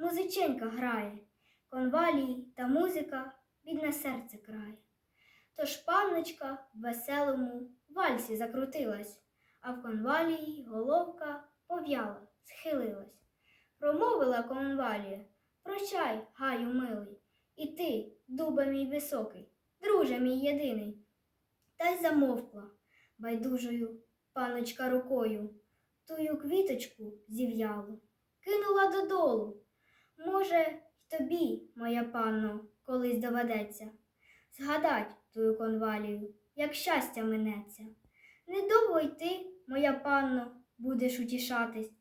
музиченька грає, конвалії та музика бідне серце крає. Тож панночка в веселому вальсі закрутилась, а в конвалії головка пов'яла, схилилась. Промовила конвалія, прощай, гаю милий, і ти, дубе мій високий, друже мій єдиний. Та й замовкла байдужою панночка рукою, тую квіточку зів'ялу, кинула додолу. Може, й тобі, моя панно, колись доведеться згадать тую конвалію, як щастя минеться. Недовго й ти, моя панно, будеш утішатись,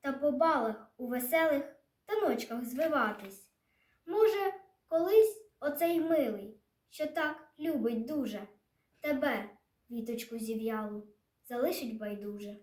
та по балах у веселих таночках звиватись. Може, колись оцей милий, що так любить дуже, тебе, віточку зів'ялу, залишить байдуже.